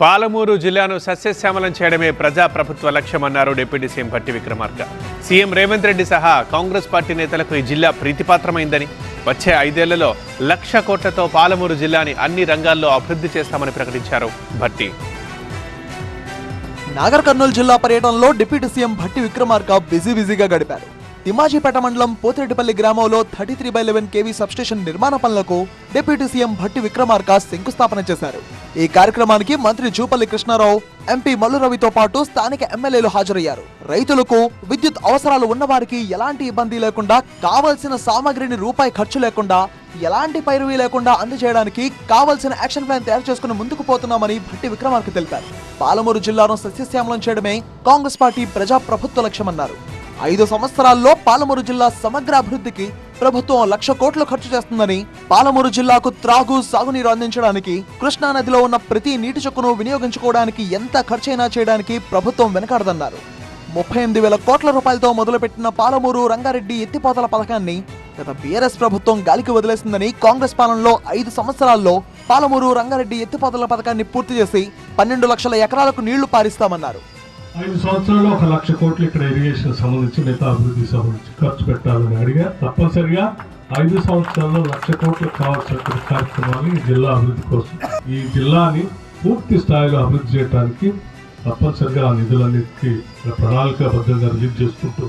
పాలమూరు జిల్లాను సస్యశ్యామలం చేయడమే ప్రజా ప్రభుత్వ లక్ష్యమన్నారు deputy CM Bhatti Vikramarka. CM Revanth Reddy సహా కాంగ్రెస్ పార్టీ నేతలకు ఈ జిల్లా ప్రీతిపాత్రమైందని. వచ్చే ఐదేళ్ళలో లక్ష కోట్లతో పాలమూరు జిల్లాని అన్ని రంగాల్లో అభివృద్ధి చేస్తామని ప్రకటించారు భట్టి. నాగర్ కర్నూలు జిల్లా పర్యటనలో deputy CM Bhatti Vikramarka busy బిజీగా గడిపారు. తిమ్మాజీపేట మండలం పోతిరెడ్డిపల్లి గ్రామంలో thirty three by eleven KV substation నిర్మాణ పనులకు డిప్యూటీ సీఎం భట్టి విక్రమార్క శంకుస్థాపన చేశారు. ఈ కార్యక్రమానికి మంత్రి జూపల్లి కృష్ణారావు ఎంపీ మల్లురవితో పాటు స్థానిక ఎమ్మెల్యేలు హాజరయ్యారు. రైతులకు విద్యుత్ అవసరాలు ఉన్నవారికి ఎలాంటి ఇబ్బంది లేకుండా కావలసిన సామాగ్రిని రూపాయి ఖర్చు లేకుండా ఎలాంటి పైరువి లేకుండా అందజేయడానికి కావలసిన యాక్షన్ ప్లాన్ తయారు చేసుకుని ముందుకు పోతున్నామని భట్టి విక్రమార్క తెలిపారు. పాలమూరు జిల్లాను సస్యశ్యామలం చేయడమే కాంగ్రెస్ పార్టీ ప్రజా ప్రభుత్వ లక్ష్యమన్నారు. ఐదు సంవత్సరాల్లో పాలమూరు జిల్లా సమగ్ర అభివృద్ధికి ప్రభుత్వం లక్ష కోట్లు ఖర్చు చేస్తుందని పాలమూరు జిల్లాకు త్రాగు సాగునీరు అందించడానికి కృష్ణా నదిలో ఉన్న ప్రతి నీటి చుక్కను వినియోగించుకోవడానికి ఎంత ఖర్చైనా చేయడానికి ప్రభుత్వం వెనకాడదన్నారు. ముప్పై ఎనిమిది వేల కోట్ల రూపాయలతో మొదలుపెట్టిన పాలమూరు రంగారెడ్డి ఎత్తిపోతల పథకాన్ని గత బీఆర్ఎస్ ప్రభుత్వం గాలికి వదిలేసిందని కాంగ్రెస్ పాలనలో ఐదు సంవత్సరాల్లో పాలమూరు రంగారెడ్డి ఎత్తిపోతల పథకాన్ని పూర్తి చేసి పన్నెండు లక్షల ఎకరాలకు నీళ్ళు పారిస్తామన్నారు. ఐదు సంవత్సరాల్లో ఒక లక్ష కోట్లు ఇక్కడ ఇరిగేషన్ సంబంధించి మిగతా అభివృద్ధి సంబంధించి ఖర్చు పెట్టాలని అడిగా. తప్పనిసరిగా ఐదు సంవత్సరాల్లో లక్ష కోట్లు కావాల్సిన కార్యక్రమాలు ఈ జిల్లా అభివృద్ధి కోసం ఈ జిల్లాని పూర్తి స్థాయిలో అభివృద్ధి చేయడానికి తప్పనిసరిగా ఆ నిధులన్నిటికీ ప్రణాళికాబద్ధంగా రిలీజ్ చేసుకుంటూ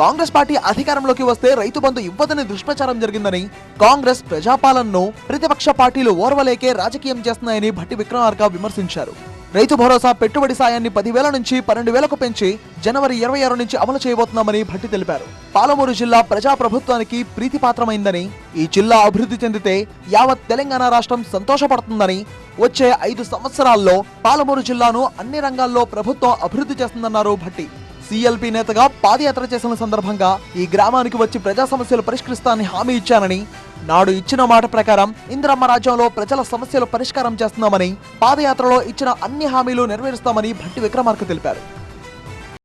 కాంగ్రెస్ పార్టీ అధికారంలోకి వస్తే రైతు బంధు ఇవ్వదని దుష్ప్రచారం జరిగిందని కాంగ్రెస్ ప్రజాపాలనను ప్రతిపక్ష పార్టీలు ఓర్వలేకే రాజకీయం చేస్తున్నాయని భట్టి విక్రమార్క విమర్శించారు. రైతు భరోసా పెట్టుబడి సాయాన్ని పదివేల నుంచి పన్నెండు వేలకు పెంచి జనవరి ఇరవై ఆరు నుంచి అమలు చేయబోతున్నామని భట్టి తెలిపారు. పాలమూరు జిల్లా ప్రజా ప్రభుత్వానికి ప్రీతిపాత్రమైందని ఈ జిల్లా అభివృద్ధి చెందితే యావత్ తెలంగాణ రాష్ట్రం సంతోషపడుతుందని వచ్చే ఐదు సంవత్సరాల్లో పాలమూరు జిల్లాను అన్ని రంగాల్లో ప్రభుత్వం అభివృద్ధి చేస్తుందన్నారు భట్టి. సిఎల్పి నేతగా పాదయాత్ర చేసిన సందర్భంగా ఈ గ్రామానికి వచ్చి ప్రజా సమస్యలు పరిష్కరిస్తానని హామీ ఇచ్చానని నాడు ఇచ్చిన మాట ప్రకారం ఇందిరమ్మ రాజ్యంలో ప్రజల సమస్యలు పరిష్కారం చేస్తున్నామని పాదయాత్రలో ఇచ్చిన అన్ని హామీలు నెరవేరుస్తామని భట్టి విక్రమార్క తెలిపారు.